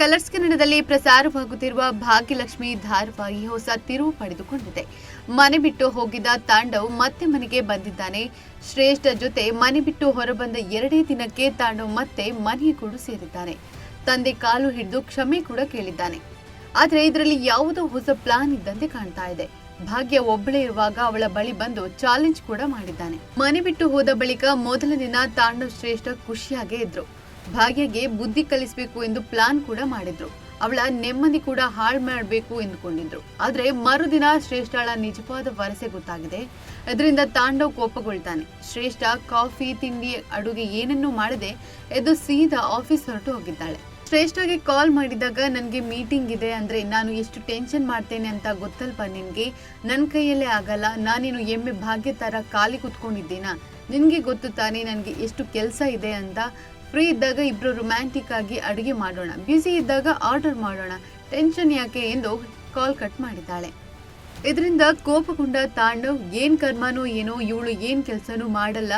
Colours ಕನ್ನಡದಲ್ಲಿ ಪ್ರಸಾರವಾಗುತ್ತಿರುವ ಭಾಗ್ಯಲಕ್ಷ್ಮಿ ಧಾರಾವಾಹಿ ಹೊಸ ತಿರುವು ಪಡೆದುಕೊಂಡಿದೆ. ಮನೆ ಬಿಟ್ಟು ಹೋಗಿದ್ದ ತಾಂಡವ್ ಮತ್ತೆ ಮನೆಗೆ ಬಂದಿದ್ದಾನೆ. ಶ್ರೇಷ್ಠ ಜೊತೆ ಮನೆ ಬಿಟ್ಟು ಹೊರಬಂದ ಎರಡೇ ದಿನಕ್ಕೆ ತಾಂಡವ್ ಮತ್ತೆ ಮನೆಯ ಕೂಡ ಸೇರಿದ್ದಾನೆ. ತಂದೆ ಕಾಲು ಹಿಡಿದು ಕ್ಷಮೆ ಕೂಡ ಕೇಳಿದ್ದಾನೆ. ಆದ್ರೆ ಇದರಲ್ಲಿ ಯಾವುದೋ ಹೊಸ ಪ್ಲಾನ್ ಇದ್ದಂತೆ ಕಾಣ್ತಾ ಇದೆ. ಭಾಗ್ಯ ಒಬ್ಬಳೇ ಇರುವಾಗ ಅವಳ ಬಳಿ ಬಂದು ಚಾಲೆಂಜ್ ಕೂಡ ಮಾಡಿದ್ದಾನೆ. ಮನೆ ಬಿಟ್ಟು ಹೋದ ಬಳಿಕ ಮೊದಲ ದಿನ ತಾಂಡವ್ ಶ್ರೇಷ್ಠ ಖುಷಿಯಾಗೇ ಇದ್ರು. ಭಾಗ್ಯಗೆ ಬುದ್ಧಿ ಕಲಿಸಬೇಕು ಎಂದು ಪ್ಲಾನ್ ಕೂಡ ಮಾಡಿದ್ರು. ಅವಳ ನೆಮ್ಮದಿ ಕೂಡ ಹಾಳು ಮಾಡಬೇಕು ಎಂದುಕೊಂಡಿದ್ರು. ಆದ್ರೆ ಮರುದಿನ ಶ್ರೇಷ್ಠಳ ನಿಜವಾದ ವರಸೆ ಗೊತ್ತಾಗಿದೆ. ಇದರಿಂದ ತಾಂಡವ್ ಕೋಪಗೊಳ್ತಾನೆ. ಶ್ರೇಷ್ಠ ಕಾಫಿ, ತಿಂಡಿ, ಅಡುಗೆ ಏನನ್ನೂ ಮಾಡದೆ ಎದ್ದು ಸೀದಾ ಆಫೀಸ್ ಹೊರಟು ಹೋಗಿದ್ದಾಳೆ. ಶ್ರೇಷ್ಠಗೆ ಕಾಲ್ ಮಾಡಿದಾಗ, ನನಗೆ ಮೀಟಿಂಗ್ ಇದೆ ಅಂದ್ರೆ ನಾನು ಎಷ್ಟು ಟೆನ್ಷನ್ ಮಾಡ್ತೇನೆ ಅಂತ ಗೊತ್ತಲ್ಪ ನಿನ್ಗೆ? ನನ್ನ ಕೈಯಲ್ಲೇ ಆಗಲ್ಲ. ನಾನೇನು ಎಮ್ಮೆ ಭಾಗ್ಯ ತರ ಖಾಲಿ ಕುತ್ಕೊಂಡಿದ್ದೀನಾ? ನಿನ್ಗೆ ಗೊತ್ತು ತಾನೇ ನನಗೆ ಎಷ್ಟು ಕೆಲಸ ಇದೆ ಅಂತ? ಫ್ರೀ ಇದ್ದಾಗ ಇಬ್ರು ರೊಮ್ಯಾಂಟಿಕ್ ಆಗಿ ಅಡುಗೆ ಮಾಡೋಣ ಬ್ಯುಸಿ ಇದ್ದಾಗ ಆರ್ಡರ್ ಮಾಡೋಣ ಟೆನ್ಷನ್ ಯಾಕೆ ಎಂದು ಕಾಲ್ ಕಟ್ ಮಾಡಿದ್ದಾಳೆ. ಇದರಿಂದ ಕೋಪಗೊಂಡ ತಾಂಡವ್ ಏನ್ ಕರ್ಮನೋ ಏನೋ ಇವಳು ಏನ್ ಕೆಲ್ಸನೂ ಮಾಡಲ್ಲ,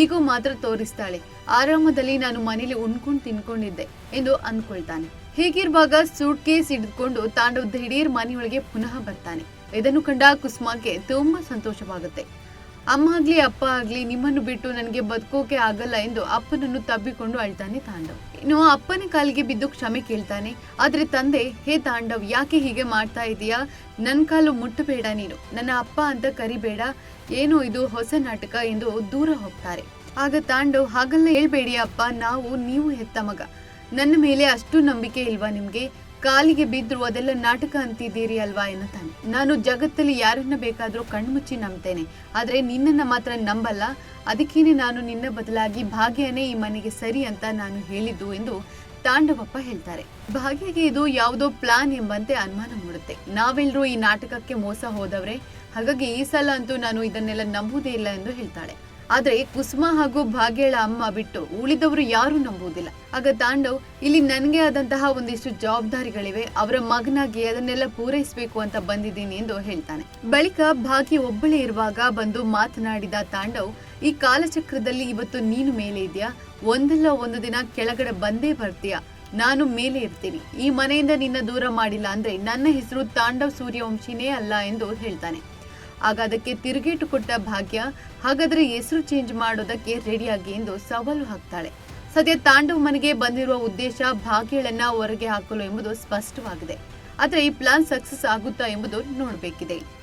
ಈಗೂ ಮಾತ್ರ ತೋರಿಸ್ತಾಳೆ. ಆರಾಮದಲ್ಲಿ ನಾನು ಮನೇಲಿ ಉಣ್ಕೊಂಡು ತಿನ್ಕೊಂಡಿದ್ದೆ ಎಂದು ಅಂದ್ಕೊಳ್ತಾನೆ. ಹೀಗಿರುವಾಗ ಸೂಟ್ ಕೇಸ್ ಹಿಡಿದುಕೊಂಡು ತಾಂಡವ್ ದಿಢೀರ್ ಮನೆಯೊಳಗೆ ಪುನಃ ಬರ್ತಾನೆ. ಇದನ್ನು ಕಂಡ ಕುಸುಮಾಗೆ ತುಂಬಾ ಸಂತೋಷವಾಗುತ್ತೆ. ಅಮ್ಮ ಆಗ್ಲಿ, ಅಪ್ಪ ಆಗ್ಲಿ, ನಿಮ್ಮನ್ನು ಬಿಟ್ಟು ನನಗೆ ಬದುಕೋಕೆ ಆಗಲ್ಲ ಎಂದು ಅಪ್ಪನನ್ನು ತಬ್ಬಿಕೊಂಡು ಅಳ್ತಾನೆ ತಾಂಡವ್. ಇನ್ನು ಅಪ್ಪನ ಕಾಲಿಗೆ ಬಿದ್ದು ಕ್ಷಮೆ ಕೇಳ್ತಾನೆ. ಆದ್ರೆ ತಂದೆ, ಹೇ ತಾಂಡವ್, ಯಾಕೆ ಹೀಗೆ ಮಾಡ್ತಾ ಇದೀಯಾ? ನನ್ ಕಾಲು ಮುಟ್ಟಬೇಡ ನೀನು. ನನ್ನ ಅಪ್ಪ ಅಂತ ಕರಿಬೇಡ. ಏನು ಇದು ಹೊಸ ನಾಟಕ ಎಂದು ದೂರ ಹೋಗ್ತಾರೆ. ಆಗ ತಾಂಡವ್, ಹಾಗಲ್ಲ, ಹೇಳ್ಬೇಡಿ ಅಪ್ಪ, ನಾವು, ನೀವು ಹೆತ್ತ ಮಗ. ನನ್ನ ಮೇಲೆ ಅಷ್ಟು ನಂಬಿಕೆ ಇಲ್ವಾ ನಿಮ್ಗೆ? ಕಾಲಿಗೆ ಬಿದ್ರು ಅದೆಲ್ಲ ನಾಟಕ ಅಂತಿದ್ದೀರಿ ಅಲ್ವಾ ಎನ್ನುತ್ತಾನೆ. ನಾನು ಜಗತ್ತಲ್ಲಿ ಯಾರನ್ನ ಬೇಕಾದರೂ ಕಣ್ಮುಚ್ಚಿ ನಂಬ್ತೇನೆ. ಆದರೆ ನಿನ್ನನ್ನ ಮಾತ್ರ ನಂಬಲ್ಲ. ಅದಕ್ಕೇನೆ ನಾನು ನಿನ್ನ ಬದಲಾಗಿ ಭಾಗ್ಯನೇ ಈ ಮನೆಗೆ ಸರಿ ಅಂತ ನಾನು ಹೇಳಿದ್ದು ಎಂದು ತಾಂಡವಪ್ಪ ಹೇಳ್ತಾರೆ. ಭಾಗ್ಯಗೆ ಇದು ಯಾವುದೋ ಪ್ಲಾನ್ ಎಂಬಂತೆ ಅನುಮಾನ ಮೂಡುತ್ತೆ. ನಾವೆಲ್ಲರೂ ಈ ನಾಟಕಕ್ಕೆ ಮೋಸ ಹೋದವ್ರೆ. ಹಾಗಾಗಿ ಈ ಸಲ ಅಂತೂ ನಾನು ಇದನ್ನೆಲ್ಲ ನಂಬುವುದೇ ಇಲ್ಲ ಎಂದು ಹೇಳ್ತಾಳೆ. ಆದ್ರೆ ಕುಸುಮ ಹಾಗೂ ಭಾಗ್ಯಳ ಅಮ್ಮ ಬಿಟ್ಟು ಉಳಿದವರು ಯಾರು ನಂಬುವುದಿಲ್ಲ. ಆಗ ತಾಂಡವ್, ಇಲ್ಲಿ ನನಗೆ ಆದಂತಹ ಒಂದಿಷ್ಟು ಜವಾಬ್ದಾರಿಗಳಿವೆ. ಅವರ ಮಗನಾಗಿ ಅದನ್ನೆಲ್ಲ ಪೂರೈಸಬೇಕು ಅಂತ ಬಂದಿದ್ದೀನಿ ಎಂದು ಹೇಳ್ತಾನೆ. ಬಳಿಕ ಭಾಗ್ಯ ಒಬ್ಬಳೇ ಇರುವಾಗ ಬಂದು ಮಾತನಾಡಿದ ತಾಂಡವ್, ಈ ಕಾಲಚಕ್ರದಲ್ಲಿ ಇವತ್ತು ನೀನು ಮೇಲೆ ಇದೆಯಾ ಒಂದಲ್ಲ ಒಂದು ದಿನ ಕೆಳಗಡೆ ಬಂದೇ ಬರ್ತೀಯಾ? ನಾನು ಮೇಲೆ ಇರ್ತೀನಿ. ಈ ಮನೆಯಿಂದ ನಿನ್ನ ದೂರ ಮಾಡಿಲ್ಲ ಅಂದ್ರೆ ನನ್ನ ಹೆಸರು ತಾಂಡವ್ ಸೂರ್ಯವಂಶಿನೇ ಅಲ್ಲ ಎಂದು ಹೇಳ್ತಾನೆ. ಆಗ ಅದಕ್ಕೆ ತಿರುಗೇಟು ಕೊಟ್ಟ ಭಾಗ್ಯ ಹಾಗಾದ್ರೆ ಹೆಸರು ಚೇಂಜ್ ಮಾಡೋದಕ್ಕೆ ರೆಡಿಯಾಗಿ ಎಂದು ಸವಾಲು ಹಾಕ್ತಾಳೆ. ಸದ್ಯ ತಾಂಡವ್ ಮನೆಗೆ ಬಂದಿರುವ ಉದ್ದೇಶ ಭಾಗ್ಯಳನ್ನ ಹೊರಗೆ ಹಾಕಲು ಎಂಬುದು ಸ್ಪಷ್ಟವಾಗಿದೆ. ಆದ್ರೆ ಈ ಪ್ಲಾನ್ ಸಕ್ಸಸ್ ಆಗುತ್ತಾ ಎಂಬುದು ನೋಡಬೇಕಿದೆ.